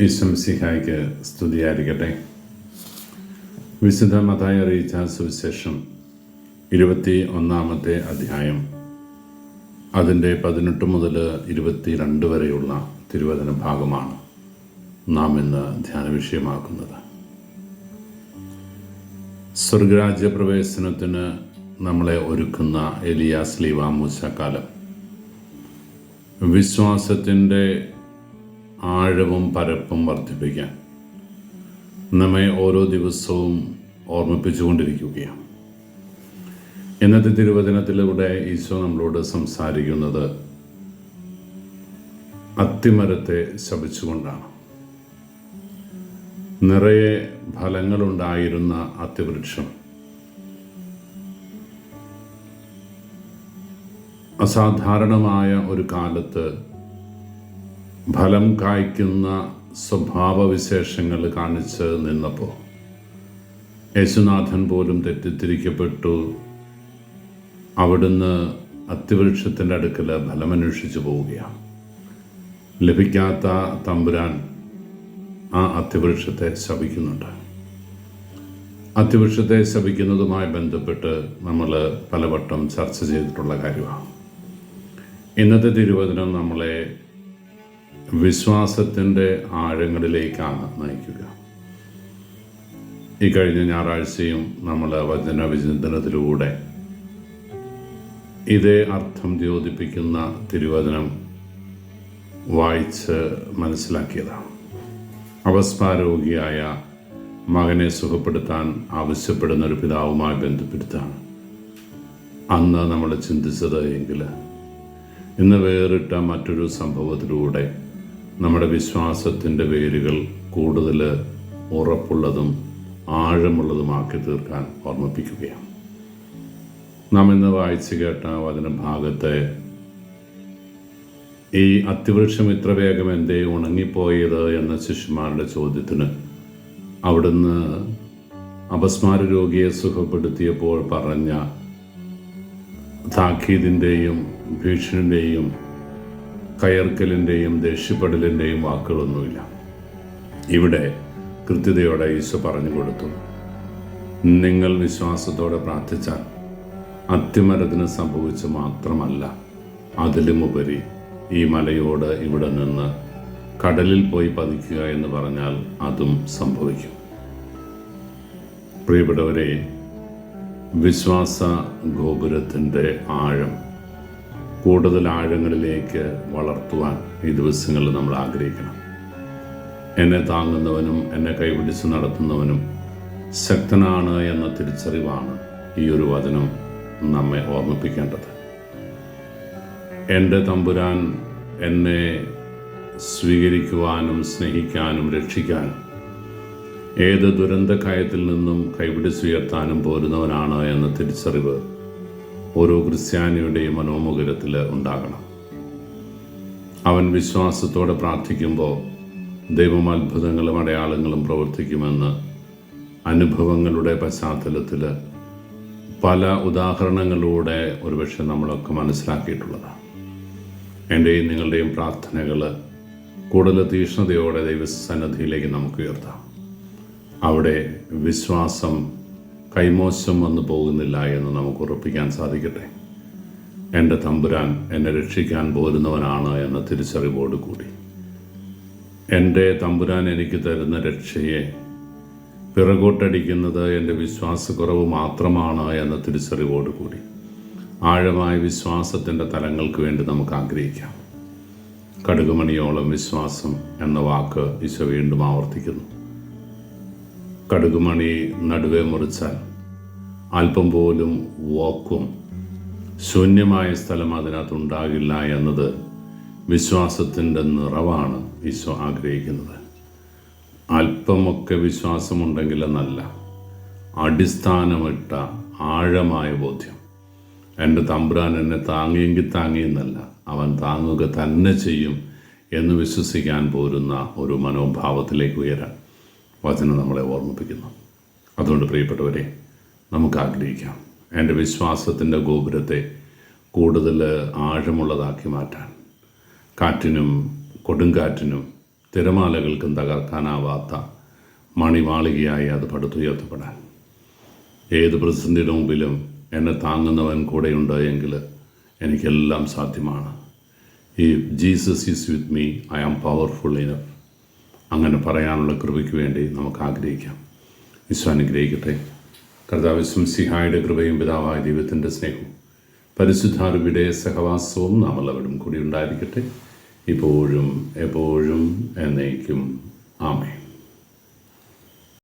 ഈശ്വംസിഹായ്ക്ക് സ്തുതിയായിരിക്കട്ടെ. വിശുദ്ധ മതായ അറിയിച്ച സുവിശേഷം ഇരുപത്തി ഒന്നാമത്തെ അധ്യായം. അതിന്റെ പതിനെട്ട് മുതൽ ഇരുപത്തിരണ്ട് വരെയുള്ള തിരുവചന ഭാഗമാണ് നാം ഇന്ന് ധ്യാന വിഷയമാക്കുന്നത്. സ്വർഗരാജ്യ പ്രവേശനത്തിന് നമ്മളെ ഒരുക്കുന്ന എലിയാസ് ലീവാമൂസ കാലം. വിശ്വാസത്തിന്റെ ആഴവും പരപ്പും വർദ്ധിപ്പിക്കാൻ നമ്മെ ഓരോ ദിവസവും ഓർമ്മിപ്പിച്ചുകൊണ്ടിരിക്കുകയാണ്. ഇന്നത്തെ തിരുവചനത്തിലൂടെ ഈശോ നമ്മളോട് സംസാരിക്കുന്നത് അത്തിമരത്തെ ശപിച്ചുകൊണ്ടാണ്. നിറയെ ഫലങ്ങളുണ്ടായിരുന്ന അത്തിവൃക്ഷം. അസാധാരണമായ ഒരു കാലത്ത് ഫലം കായ്ക്കുന്ന സ്വഭാവവിശേഷങ്ങൾ കാണിച്ച് നിന്നപ്പോൾ യേശുനാഥൻ പോലും തെറ്റിദ്ധരിക്കപ്പെട്ടു. അവിടുന്ന് അത്തിവൃക്ഷത്തിന്റെ അടുക്കൽ ഫലമന്വേഷിച്ചു പോവുകയാണ്. ലഭിക്കാത്ത തമ്പുരാൻ ആ അത്തിവൃക്ഷത്തെ ശപിക്കുന്നുണ്ട്. അത്തിവൃക്ഷത്തെ ശപിക്കുന്നതുമായി ബന്ധപ്പെട്ട് നമ്മൾ പലവട്ടം ചർച്ച ചെയ്തിട്ടുള്ള കാര്യമാണ്. ഇന്നത്തെ തിരുവചനം നമ്മളെ വിശ്വാസത്തിന്റെ ആഴങ്ങളിലേക്കാണ് നയിക്കുക. ഈ കഴിഞ്ഞ ഞായറാഴ്ചയും നമ്മൾ വചന വിചിന്തനത്തിലൂടെ ഇതേ അർത്ഥം ദ്യോതിപ്പിക്കുന്ന തിരുവചനം വായിച്ച് മനസ്സിലാക്കിയതാണ്. അവസ്മാരോഗിയായ മകനെ സുഖപ്പെടുത്താൻ ആവശ്യപ്പെടുന്ന ഒരു പിതാവുമായി ബന്ധപ്പെടുത്താണ്. അന്ന് നമ്മൾ ചിന്തിച്ചത് എങ്കിൽ ഇന്ന് വേറിട്ട മറ്റൊരു സംഭവത്തിലൂടെ നമ്മുടെ വിശ്വാസത്തിന്റെ വേരുകൾ കൂടുതൽ ഉറപ്പുള്ളതും ആഴമുള്ളതുമാക്കി തീർക്കാൻ ഓർമ്മിപ്പിക്കുകയാണ്. നാം ഇന്ന് വായിച്ചു കേട്ട വചന ഭാഗത്തെ ഈ അത്യവൃക്ഷം ഇത്ര വേഗം എന്തേ ഉണങ്ങിപ്പോയത് എന്ന ശിഷ്യന്മാരുടെ ചോദ്യത്തിന് അവിടുന്ന് അപസ്മാര രോഗിയെ സുഖപ്പെടുത്തിയപ്പോൾ പറഞ്ഞ താക്കീതിന്റെയും ഭീഷണിന്റെയും കയർക്കലിന്റെയും ദേഷ്യപ്പെടലിന്റെയും വാക്കുകളൊന്നുമില്ല. ഇവിടെ കൃത്യതയോടെ ഈശോ പറഞ്ഞു കൊടുത്തു. നിങ്ങൾ വിശ്വാസത്തോടെ പ്രാർത്ഥിച്ചാൽ അത്യമരത്തിന് സംഭവിച്ച് മാത്രമല്ല അതിലുമുപരി ഈ മലയോട് ഇവിടെ നിന്ന് കടലിൽ പോയി പതിക്കുക എന്ന് പറഞ്ഞാൽ അതും സംഭവിക്കും. പ്രിയപ്പെട്ടവരെ വിശ്വാസ ഗോപുരത്തിന്റെ ആഴം കൂടുതൽ ആഴങ്ങളിലേക്ക് വളർത്തുവാൻ ഈ ദിവസങ്ങളിൽ നമ്മൾ ആഗ്രഹിക്കണം. എന്നെ താങ്ങുന്നവനും എന്നെ കൈപിടിച്ച് നടത്തുന്നവനും ശക്തനാണ് എന്ന തിരിച്ചറിവാണ് ഈ ഒരു വചനം നമ്മെ ഓർമ്മിപ്പിക്കേണ്ടത്. എന്റെ തമ്പുരാൻ എന്നെ സ്വീകരിക്കുവാനും സ്നേഹിക്കാനും രക്ഷിക്കാനും ഏത് ദുരന്തകായത്തിൽ നിന്നും കൈപിടിച്ചുയർത്താനും പോരുന്നവനാണ് എന്ന തിരിച്ചറിവ് ഓരോ ക്രിസ്ത്യാനിയുടെയും മനോമുഖരത്തിൽ ഉണ്ടാകണം. അവൻ വിശ്വാസത്തോടെ പ്രാർത്ഥിക്കുമ്പോൾ ദൈവം അത്ഭുതങ്ങളും അടയാളങ്ങളും പ്രവർത്തിക്കുമെന്ന് അനുഭവങ്ങളുടെ പശ്ചാത്തലത്തിൽ പല ഉദാഹരണങ്ങളിലൂടെ ഒരുപക്ഷെ നമ്മളൊക്കെ മനസ്സിലാക്കിയിട്ടുള്ളതാണ്. എന്റെയും നിങ്ങളുടെയും പ്രാർത്ഥനകൾ കൂടുതൽ തീഷ്ണതയോടെ ദൈവസന്നദ്ധിയിലേക്ക് നമുക്ക് ഉയർത്താം. അവിടെ വിശ്വാസം കൈമോശം വന്നു പോകുന്നില്ല എന്ന് നമുക്ക് ഉറപ്പിക്കാൻ സാധിക്കട്ടെ? എന്റെ തമ്പുരാൻ എന്നെ രക്ഷിക്കാൻ പോരുന്നവനാണ് എന്ന തിരിച്ചറിവോട് കൂടി. എന്റെ തമ്പുരാൻ എനിക്ക് തരുന്ന രക്ഷയെ പിറകോട്ടടിക്കുന്നത് എന്റെ വിശ്വാസക്കുറവ് മാത്രമാണ് എന്ന തിരിച്ചറിവോട് കൂടി. ആഴമായ വിശ്വാസത്തിന്റെ തലങ്ങൾക്ക് വേണ്ടി നമുക്ക് ആഗ്രഹിക്കാം. കടുകുമണിയോളം വിശ്വാസം എന്ന വാക്ക് ഈശോ വീണ്ടും ആവർത്തിക്കുന്നു. കടുകുമണി നടുവേ മുറിച്ചാൽ അല്പം പോലും വാക്കും. ശൂന്യമായ സ്ഥലം അതിനകത്തുണ്ടാകില്ല എന്നത് വിശ്വാസത്തിന്റെ നിറവാണ് ഈശോ ആഗ്രഹിക്കുന്നത്. അല്പമൊക്കെ വിശ്വാസമുണ്ടെങ്കിൽ എന്നല്ല അടിസ്ഥാനമിട്ട ആഴമായ ബോധ്യം. എന്റെ തമ്പുരാൻ എന്നെ താങ്ങിയെങ്കിൽ താങ്ങിയെന്നല്ല അവൻ താങ്ങുക തന്നെ ചെയ്യും എന്ന് വിശ്വസിക്കാൻ പോരുന്ന ഒരു മനോഭാവത്തിലേക്ക് ഉയരാൻ വചനം നമ്മളെ ഓർമ്മിപ്പിക്കുന്നു. അതുകൊണ്ട് പ്രിയപ്പെട്ടവരെ നമുക്ക് ആഗ്രഹിക്കാം എന്റെ വിശ്വാസത്തിന്റെ ഗോപുരത്തെ കൂടുതൽ ആഴമുള്ളതാക്കി മാറ്റാൻ. കാറ്റിനും കൊടുങ്കാറ്റിനും തിരമാലകൾക്കും തകർക്കാനാവാത്ത മണിമാളികയായി അത് പടുത്തുയർത്തപ്പെടാൻ. ഏത് പ്രതിസന്ധിയുടെ മുമ്പിലും എന്നെ താങ്ങുന്നവൻ കൂടെയുണ്ട് എങ്കിൽ എനിക്കെല്ലാം സാധ്യമാണ്. ഈ Jesus is with me I am powerful enough. അങ്ങനെ പറയാനുള്ള കൃപയ്ക്ക് വേണ്ടി നമുക്ക് ആഗ്രഹിക്കാം ഈശോ അനുഗ്രഹിക്കട്ടെ. കർത്താവ് സിഹായുടെ കൃപയും പിതാവായ ദൈവത്തിന്റെ സ്നേഹവും പരിശുദ്ധാരുവിടെ സഹവാസവും നാം എല്ലാവരും കൂടി ഉണ്ടായിരിക്കട്ടെ. ഇപ്പോഴും എപ്പോഴും എന്നേക്കും. ആമേ